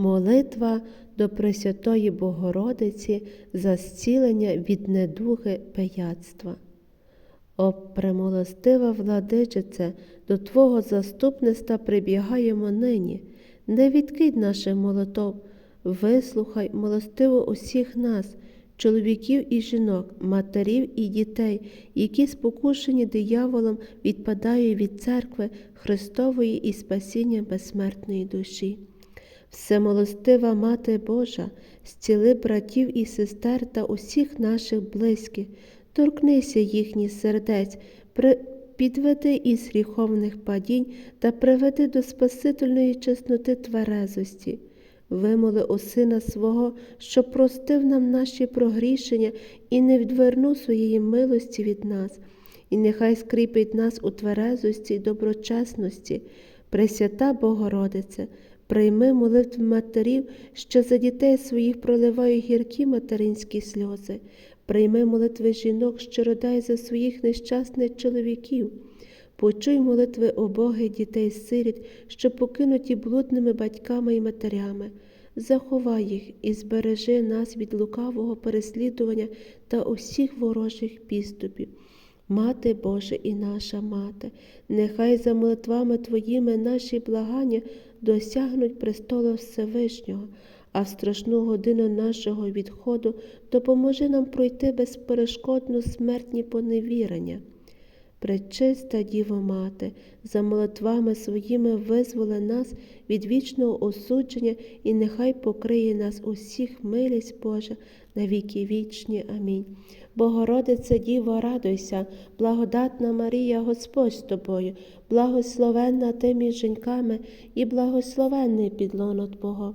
Молитва до Пресвятої Богородиці за зцілення від недуги пияцтва. О премилостива владичице, до Твого заступництва прибігаємо нині. Не відкидь наших молотов, вислухай милостиво усіх нас, чоловіків і жінок, матерів і дітей, які спокушені дияволом відпадають від церкви Христової і спасіння безсмертної душі. Всемилостива Мати Божа, зціли братів і сестер та усіх наших близьких, торкнися їхніх сердець, підведи із гріховних падінь та приведи до Спасительної чесноти тверезості. Вимоли у Сина свого, що простив нам наші прогрішення і не відвернув своєї милості від нас, і нехай скріпить нас у тверезості й доброчесності. Пресвята Богородице, прийми молитви матерів, що за дітей своїх проливають гіркі материнські сльози. Прийми молитви жінок, що родають за своїх нещасних чоловіків. Почуй молитви обогих дітей сиріт, що покинуті блудними батьками і матерями. Заховай їх і збережи нас від лукавого переслідування та усіх ворожих підступів. Мати Божа і наша мати, нехай за молитвами Твоїми наші благання досягнуть престолу Всевишнього, а в страшну годину нашого відходу допоможи нам пройти безперешкодно смертні поневірення. Пречиста Діво Мати, за молитвами своїми визволи нас від вічного осудження і нехай покриє нас усіх милість Божа на віки вічні. Амінь. Богородице Діво, радуйся, благодатна Марія, Господь з тобою, благословенна ти між жінками і благословенний підлоно Твого.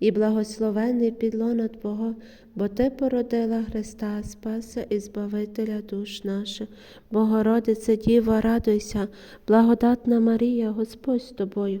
І благословений підлона Твого, бо Ти породила Христа, Спаса і Збавителя душ наших. Богородице Діво, радуйся, благодатна Марія, Господь з тобою,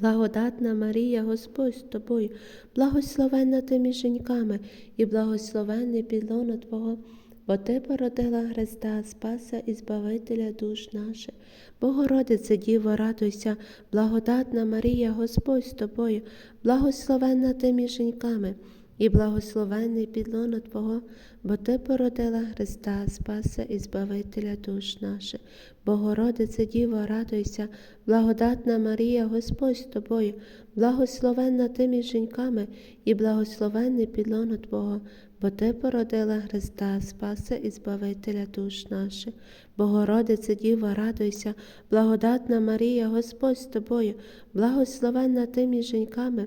Благодатна Марія, Господь з тобою, благословенна ти між жінками, і благословенний підлоно Твого, бо ти породила Христа, Спаса і Збавителя душ наших. Богородице Діво, радуйся, благодатна Марія, Господь з тобою, благословенна ти між жінками, і благословенний підлона Твого, бо Ти породила Христа, Спаса і Збавителя душ наших. Богородице Діво, радуйся, благодатна Марія, Господь з тобою, благословенна ти між жінками, і благословенний підлона Твого, бо Ти породила Христа, Спаса і Збавителя душ наших. Богородице Діво, радуйся, благодатна Марія, Господь з тобою, благословенна ти жінками,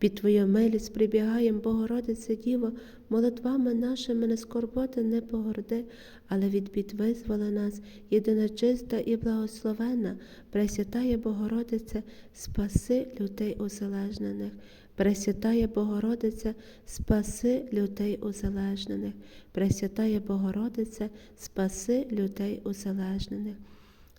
Під Твою милість прибігаєм, Богородице Діво, молитвами нашими не скорботи, не погорди, але від бід визволи нас, єдина чиста і благословенна, Пресвятає Богородице, спаси людей узалежнених. Пресвятає Богородице, спаси людей узалежнених. Пресвятає Богородице, спаси людей узалежнених.